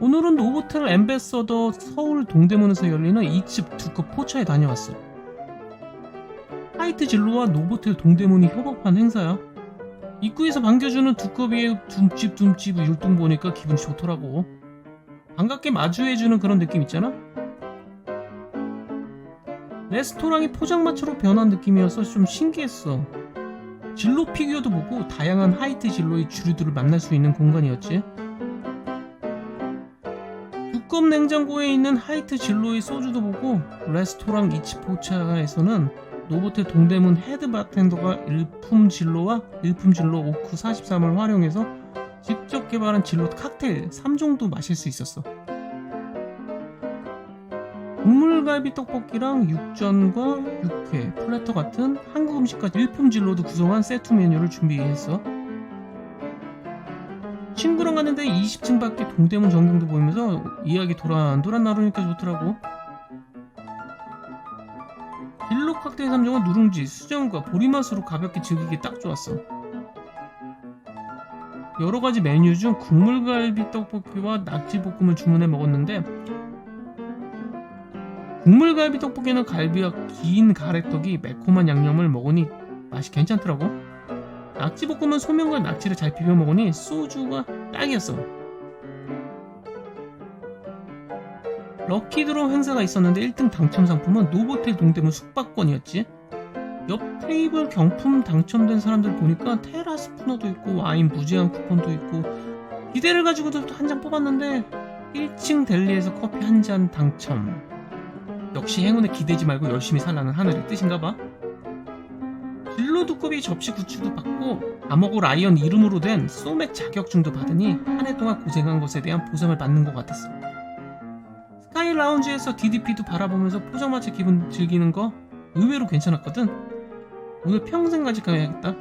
오늘은 노보텔 엠베서더 서울 동대문에서 열리는 이집 두컵 포차에 다녀왔어. 하이트 진로와 노보텔 동대문이 협업한 행사야. 입구에서 반겨주는 두꺼비의 둠집둠집 율동 보니까 기분이 좋더라고. 반갑게 마주해주는 그런 느낌 있잖아? 레스토랑이 포장마차로 변한 느낌이어서 좀 신기했어. 진로 피규어도 보고 다양한 하이트 진로의 주류들을 만날 수 있는 공간이었지. 두껍 냉장고에 있는 하이트 진로의 소주도 보고 레스토랑 이치포차에서는 노보텔 동대문 헤드 바텐더가 일품 진로와 일품 진로 오크 43을 활용해서 직접 개발한 진로 칵테일 3종도 마실 수 있었어. 국물갈비 떡볶이랑 육전과 육회, 플래터 같은 한국 음식까지 일품 진로도 구성한 세트 메뉴를 준비했어. 갔는데 20층 밖에 동대문 전경도 보이면서 이야기 도란 도란 나누니까 좋더라고. 진로 칵테일 3종은 누룽지, 수정과 보리맛으로 가볍게 즐기기 딱 좋았어. 여러 가지 메뉴 중 국물갈비 떡볶이와 낙지볶음을 주문해 먹었는데 국물갈비 떡볶이는 갈비와 긴 가래떡이 매콤한 양념을 먹으니 맛이 괜찮더라고. 낙지볶음은 소면과 낙지를 잘 비벼 먹으니 소주가 딱이었어. 럭키드로 행사가 있었는데 1등 당첨 상품은 노보텔 동대문 숙박권이었지. 옆 테이블 경품 당첨된 사람들 보니까 테라 스 푸너도 있고 와인 무제한 쿠폰도 있고 기대를 가지고도 한 장 뽑았는데 1층 델리에서 커피 한 잔 당첨. 역시 행운에 기대지 말고 열심히 살라는 하늘의 뜻인가 봐. 진로 두꺼비 접시 굿즈도 받고 아머고 라이언 이름으로 된 소맥 자격증도 받으니 한 해 동안 고생한 것에 대한 보상을 받는 것 같았어. 스카이 라운지에서 DDP도 바라보면서 포장마차 기분 즐기는 거 의외로 괜찮았거든. 오늘 평생 간직해야겠다.